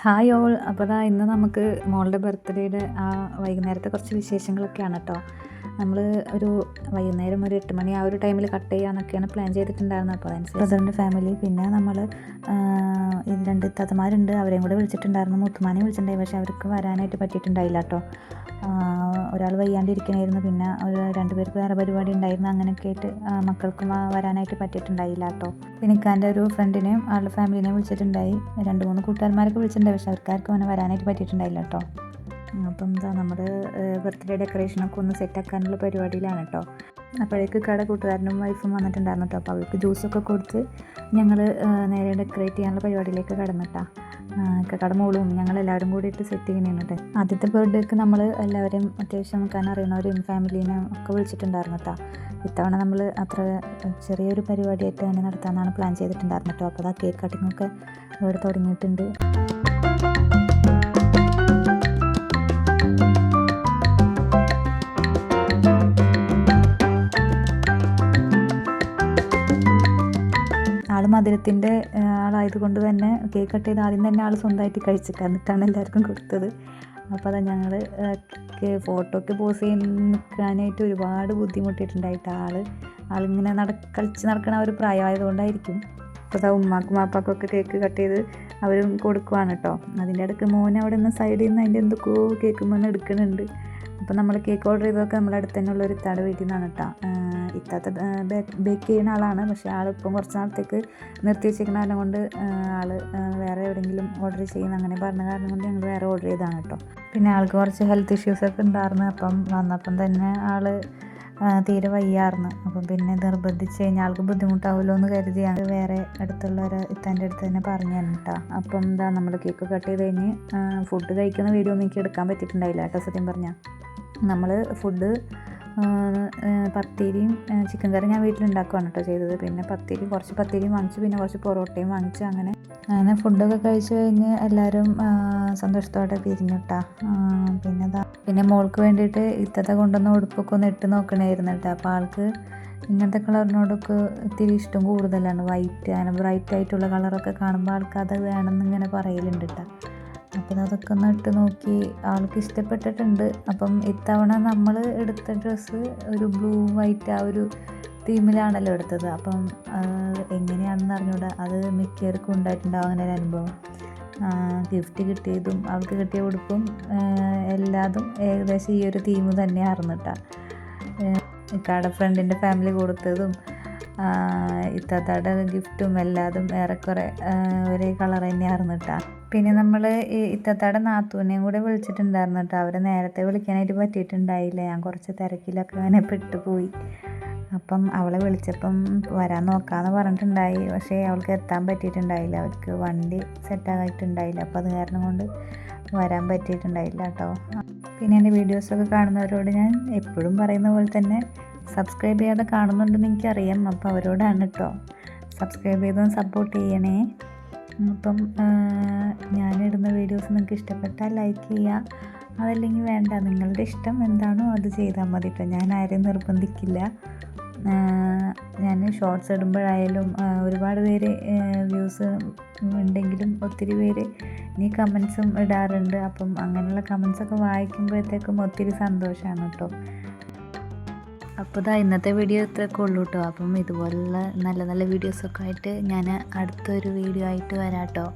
Hi all അപ്പോൾ ഇന്ന് നമുക്ക് മോളുടെ ബർത്ത്ഡേയുടെ ആ വൈകുന്നേരത്തെ കുറച്ച് വിശേഷങ്ങളൊക്കെയാണ് കേട്ടോ നമ്മൾ ഒരു വൈകുന്നേരം ഒരു എട്ട് മണി ആ ഒരു ടൈമിൽ കട്ട് ചെയ്യാന്നൊക്കെയാണ് പ്ലാൻ ചെയ്തിട്ടുണ്ടായിരുന്നത്. അപ്പോൾ ബ്രദറിന്റെ ഫാമിലി പിന്നെ നമ്മൾ രണ്ട് തത്തമാരുണ്ട് അവരെയും കൂടെ വിളിച്ചിട്ടുണ്ടായിരുന്നു. മുത്തുമാനെ വിളിച്ചിട്ടുണ്ടായി പക്ഷേ അവർക്ക് വരാനായിട്ട് പറ്റിയിട്ടുണ്ടായില്ല കേട്ടോ. ഒരാൾ വയ്യാണ്ടിരിക്കണമായിരുന്നു പിന്നെ ഒരു രണ്ട് പേർക്ക് വേറെ പരിപാടി ഉണ്ടായിരുന്നു. അങ്ങനെയൊക്കെ ആയിട്ട് മക്കൾക്കും വരാനായിട്ട് പറ്റിയിട്ടുണ്ടായില്ല കേട്ടോ. പിന്നെ ഇക്കാന്റെ ഒരു ഫ്രണ്ടിനെയും ആളുടെ ഫാമിലിനെയും വിളിച്ചിട്ടുണ്ടായി. രണ്ട് മൂന്ന് കൂട്ടുകാരന്മാരൊക്കെ വിളിച്ചിട്ടുണ്ടായി പക്ഷേ അവർക്കാർക്കും അങ്ങനെ വരാനായിട്ട് പറ്റിയിട്ടുണ്ടായില്ല കേട്ടോ. അപ്പം എന്താ നമ്മുടെ ബർത്ത്ഡേ ഡെക്കറേഷനൊക്കെ ഒന്ന് സെറ്റാക്കാനുള്ള പരിപാടിയിലാണ് കേട്ടോ അപ്പോഴേക്ക് കട കൂട്ടുകാരനും വൈഫും വന്നിട്ടുണ്ടായിരുന്നു കേട്ടോ അപ്പോൾ അവർക്ക് ജ്യൂസൊക്കെ കൊടുത്ത് ഞങ്ങൾ നേരെ ഡെക്കറേറ്റ് ചെയ്യാനുള്ള പരിപാടിയിലേക്ക് കടന്നിട്ടാ കട മോളും ഞങ്ങൾ എല്ലാവരും കൂടിയിട്ട് സെറ്റ് ചെയ്യണേന്ന് കേട്ടോ ആദ്യത്തെ ബർത്ത്ഡേക്ക് നമ്മൾ എല്ലാവരും അത്യാവശ്യം നമുക്ക് അറിയണവരെയും ഫാമിലീനെ ഒക്കെ വിളിച്ചിട്ടുണ്ടായിരുന്നു കേട്ടോ ഇത്തവണ നമ്മൾ അത്ര ചെറിയൊരു പരിപാടിയായിട്ട് തന്നെ നടത്താമെന്നാണ് പ്ലാൻ ചെയ്തിട്ടുണ്ടായിരുന്നു കേട്ടോ അപ്പോൾ ആ കേക്ക് കട്ടിങ്ങൊക്കെ ഇവിടെ തുടങ്ങിയിട്ടുണ്ട്. ആൾ മധുരത്തിന്റെ ആളായതുകൊണ്ട് തന്നെ കേക്ക് കട്ട് ചെയ്ത് ആദ്യം തന്നെ ആൾ സ്വന്തമായിട്ട് കഴിച്ചിട്ട് എന്നിട്ടാണ് എല്ലാവർക്കും കൊടുത്തത്. അപ്പോൾ അതാ ഞങ്ങൾ ഫോട്ടോയ്ക്ക് പോസ് ചെയ്യാൻ നിൽക്കാനായിട്ട് ഒരുപാട് ബുദ്ധിമുട്ടിയിട്ടുണ്ടായിട്ട് ആൾ ആളിങ്ങനെ നട കളിച്ച് നടക്കണ ഒരു പ്രായമായതുകൊണ്ടായിരിക്കും. അപ്പോൾ അതാ ഉമ്മാക്കും വാപ്പാക്കൊക്കെ കേക്ക് കട്ട് ചെയ്ത് അവരും കൊടുക്കുവാണ് കേട്ടോ അതിന്റെ ഇടയ്ക്ക് മോൻ അവിടെ നിന്ന് സൈഡിൽ നിന്ന് അതിന്റെ എന്തൊക്കെയോ കേക്ക് വന്ന് എടുക്കുന്നുണ്ട് അപ്പോൾ നമ്മൾ കേക്ക് ഓർഡർ ചെയ്തതൊക്കെ നമ്മുടെ അടുത്ത് തന്നെയുള്ള ഒരു തട വീട്ടിൽ നിന്നാണ് കേട്ടോ ഇത്താത്ത ബേക്ക് ചെയ്യുന്ന ആളാണ്. പക്ഷേ ആളിപ്പം കുറച്ച് നാളത്തേക്ക് നിർത്തി വെച്ചിരിക്കുന്ന കാരണം കൊണ്ട് ആൾ വേറെ എവിടെയെങ്കിലും ഓർഡർ ചെയ്യുന്ന അങ്ങനെ പറഞ്ഞ കാരണം കൊണ്ട് ഞങ്ങൾ വേറെ ഓർഡർ ചെയ്തതാണ് കേട്ടോ പിന്നെ ആൾക്ക് കുറച്ച് ഹെൽത്ത് ഇഷ്യൂസൊക്കെ ഉണ്ടായിരുന്നു. അപ്പം വന്നപ്പം തന്നെ ആൾ തീരെ വയ്യായിരുന്നു അപ്പം പിന്നെ നിർബന്ധിച്ച് കഴിഞ്ഞാൽ ആൾക്ക് ബുദ്ധിമുട്ടാവുമല്ലോ എന്ന് കരുതി ഞങ്ങൾ വേറെ അടുത്തുള്ള ഒരു ഇത്താന്റെ അടുത്ത് തന്നെ പറഞ്ഞു കേട്ടോ അപ്പം എന്താ നമ്മൾ കേക്ക് കട്ട് ചെയ്ത് കഴിഞ്ഞ് ഫുഡ് കഴിക്കുന്ന വീഡിയോ ഒന്നും എനിക്ക് എടുക്കാൻ പറ്റിയിട്ടുണ്ടായില്ല കേട്ടോ സത്യം പറഞ്ഞാൽ നമ്മൾ ഫുഡ് പത്തിരിയും ചിക്കൻ കറി ഞാൻ വീട്ടിലുണ്ടാക്കുകയാണ് കേട്ടോ ചെയ്തത്. പിന്നെ പത്തിരി കുറച്ച് പത്തിരിയും വാങ്ങിച്ചു പിന്നെ കുറച്ച് പൊറോട്ടയും വാങ്ങിച്ചു അങ്ങനെ. അങ്ങനെ ഫുഡൊക്കെ കഴിച്ചു കഴിഞ്ഞ് എല്ലാവരും സന്തോഷത്തോടെ പിരിഞ്ഞിട്ടാ പിന്നെ പിന്നെ മോൾക്ക് വേണ്ടിയിട്ട് ഇത്തത്തെ കൊണ്ടുവന്ന ഉടുപ്പൊക്കെ ഒന്ന് ഇട്ട് നോക്കണമായിരുന്നു കേട്ടോ അപ്പോൾ ആൾക്ക് ഇങ്ങനത്തെ കളറിനോടൊക്കെ ഇത്തിരി ഇഷ്ടം കൂടുതലാണ്. വൈറ്റ് അങ്ങനെ ബ്രൈറ്റ് ആയിട്ടുള്ള കളറൊക്കെ കാണുമ്പോൾ ആൾക്ക് അത് വേണമെന്ന് ഇങ്ങനെ പറയലുണ്ട് കേട്ടോ അപ്പം അതൊക്കെ ഒന്ന് ഇട്ട് നോക്കി. ആൾക്ക് ഇഷ്ടപ്പെട്ടിട്ടുണ്ട്. അപ്പം ഇത്തവണ നമ്മൾ എടുത്ത ഡ്രസ്സ് ഒരു ബ്ലൂ വൈറ്റ് ആ ഒരു തീമിലാണല്ലോ എടുത്തത്. അപ്പം എങ്ങനെയാണെന്ന് അറിഞ്ഞൂടാ. അത് മിക്കവർക്കും ഉണ്ടായിട്ടുണ്ടാവും അങ്ങനെ ഒരു അനുഭവം. ഗിഫ്റ്റ് കിട്ടിയതും അവൾക്ക് കിട്ടിയ ഉടുപ്പും എല്ലാതും ഏകദേശം ഈ ഒരു തീം തന്നെ കേട്ടോ ഇക്കാടെ ഫ്രണ്ടിന്റെ ഫാമിലി കൊടുത്തതും ഇത്താത്തയുടെ ഗിഫ്റ്റും എല്ലാതും ഏറെക്കുറെ ഒരേ കളർ തന്നെയായിരുന്നു കേട്ടോ പിന്നെ നമ്മൾ ഇത്തത്താടെ നാത്തൂനെയും കൂടെ വിളിച്ചിട്ടുണ്ടായിരുന്നു കേട്ടോ അവരെ നേരത്തെ വിളിക്കാനായിട്ട് പറ്റിയിട്ടുണ്ടായില്ല. ഞാൻ കുറച്ച് തിരക്കിലൊക്കെ അങ്ങനെ പെട്ടുപോയി അപ്പം അവളെ വിളിച്ചപ്പം വരാൻ നോക്കാമെന്ന് പറഞ്ഞിട്ടുണ്ടായി. പക്ഷേ അവൾക്ക് എത്താൻ പറ്റിയിട്ടുണ്ടായില്ല. അവർക്ക് വണ്ടി സെറ്റായിട്ടുണ്ടായില്ല അപ്പോൾ അത് കാരണം കൊണ്ട് വരാൻ പറ്റിയിട്ടുണ്ടായില്ല കേട്ടോ പിന്നെ എന്റെ വീഡിയോസൊക്കെ കാണുന്നവരോട് ഞാൻ എപ്പോഴും പറയുന്ന പോലെ തന്നെ സബ്സ്ക്രൈബ് ചെയ്യാതെ കാണുന്നുണ്ടെന്ന് എനിക്കറിയാം. അപ്പോൾ അവരോടാണ് കേട്ടോ സബ്സ്ക്രൈബ് ചെയ്തും സപ്പോർട്ട് ചെയ്യണേ. അപ്പം ഞാനിടുന്ന വീഡിയോസ് നിങ്ങൾക്ക് ഇഷ്ടപ്പെട്ടാൽ ലൈക്ക് ചെയ്യുക അതല്ലെങ്കിൽ വേണ്ട നിങ്ങളുടെ ഇഷ്ടം എന്താണോ അത് ചെയ്താൽ മതി കേട്ടോ ഞാൻ ആരെയും നിർബന്ധിക്കില്ല. ഞാൻ ഷോർട്സ് ഇടുമ്പോഴായാലും ഒരുപാട് പേര് വ്യൂസ് ഉണ്ടെങ്കിലും ഒത്തിരി പേര് നീ കമൻസും ഇടാറുണ്ട്. അപ്പം അങ്ങനെയുള്ള കമൻസൊക്കെ വായിക്കുമ്പോഴത്തേക്കും ഒത്തിരി സന്തോഷമാണ് കേട്ടോ അപ്പോൾ ഇതാ ഇന്നത്തെ വീഡിയോ ഇത്രയൊക്കെ ഉള്ളൂ കേട്ടോ. അപ്പം ഇതുപോലുള്ള നല്ല നല്ല വീഡിയോസൊക്കെ ആയിട്ട് ഞാൻ അടുത്തൊരു വീഡിയോ ആയിട്ട് വരാം കേട്ടോ.